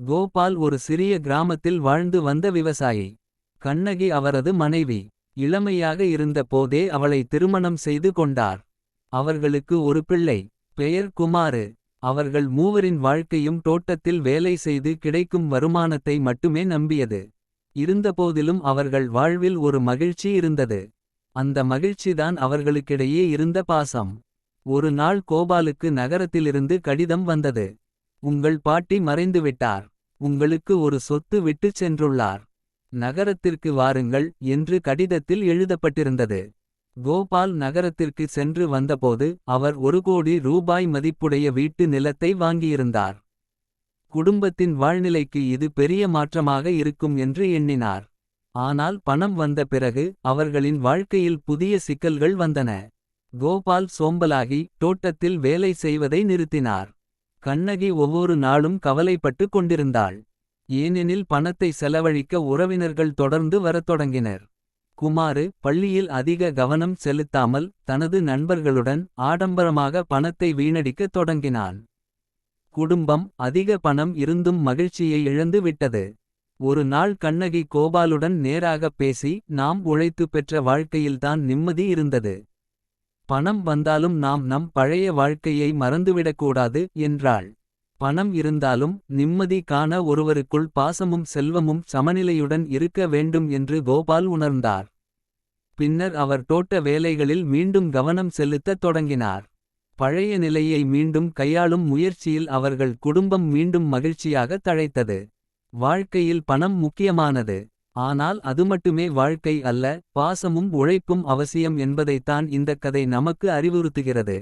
கோபால் ஒரு சிறிய கிராமத்தில் வாழ்ந்து வந்த விவசாயி. கண்ணகி அவரது மனைவி. இளமையாக இருந்த போதே அவளை திருமணம் செய்து கொண்டார். அவர்களுக்கு ஒரு பிள்ளை. பெயர் குமாரு. அவர்கள் மூவரின் வாழ்க்கையும் தோட்டத்தில் வேலை செய்து கிடைக்கும் வருமானத்தை மட்டுமே நம்பியது. இருந்தபோதிலும் அவர்கள் வாழ்வில் ஒரு மகிழ்ச்சி இருந்தது. அந்த மகிழ்ச்சிதான் அவர்களுக்கிடையே இருந்த பாசம். ஒரு நாள் கோபாலுக்கு நகரத்திலிருந்து கடிதம் வந்தது. உங்கள் பாட்டி மறைந்துவிட்டார். உங்களுக்கு ஒரு சொத்து விட்டுச் சென்றுள்ளார். நகரத்திற்கு வாருங்கள் என்று கடிதத்தில் எழுதப்பட்டிருந்தது. கோபால் நகரத்திற்கு சென்று வந்தபோது அவர் ஒரு கோடி ரூபாய் மதிப்புடைய வீட்டு நிலத்தை வாங்கியிருந்தார். குடும்பத்தின் வாழ்நிலைக்கு இது பெரிய மாற்றமாக இருக்கும் என்று எண்ணினார். ஆனால் பணம் வந்த பிறகு அவர்களின் வாழ்க்கையில் புதிய சிக்கல்கள் வந்தன. கோபால் சோம்பலாகி தோட்டத்தில் வேலை செய்வதை நிறுத்தினார். கண்ணகி ஒவ்வொரு நாளும் கவலைப்பட்டு கொண்டிருந்தாள். ஏனெனில் பணத்தை செலவழிக்க உறவினர்கள் தொடர்ந்து வரத் தொடங்கினர். குமாரு பள்ளியில் அதிக கவனம் செலுத்தாமல் தனது நண்பர்களுடன் ஆடம்பரமாக பணத்தை வீணடிக்கத் தொடங்கினான். குடும்பம் அதிக பணம் இருந்தும் மகிழ்ச்சியை இழந்து விட்டது. ஒரு நாள் கண்ணகி கோபாலுடன் நேராகப் பேசி நாம் உழைத்து பெற்ற வாழ்க்கையில்தான் நிம்மதி இருந்தது. பணம் வந்தாலும் நாம் நம் பழைய வாழ்க்கையை மறந்துவிடக்கூடாது என்றாள். பணம் இருந்தாலும் நிம்மதி காண ஒருவருக்குள் பாசமும் செல்வமும் சமநிலையுடன் இருக்க வேண்டும் என்று கோபால் உணர்ந்தார். பின்னர் அவர் தோட்ட வேலைகளில் மீண்டும் கவனம் செலுத்தத் தொடங்கினார். பழைய நிலையை மீண்டும் கையாளும் முயற்சியில் அவர்கள் குடும்பம் மீண்டும் மகிழ்ச்சியாக தழைத்தது. வாழ்க்கையில் பணம் முக்கியமானது. ஆனால் அது மட்டுமே வாழ்க்கை அல்ல பாசமும் உழைப்பும் அவசியம் என்பதைத்தான் இந்தக் கதை நமக்கு அறிவுறுத்துகிறது.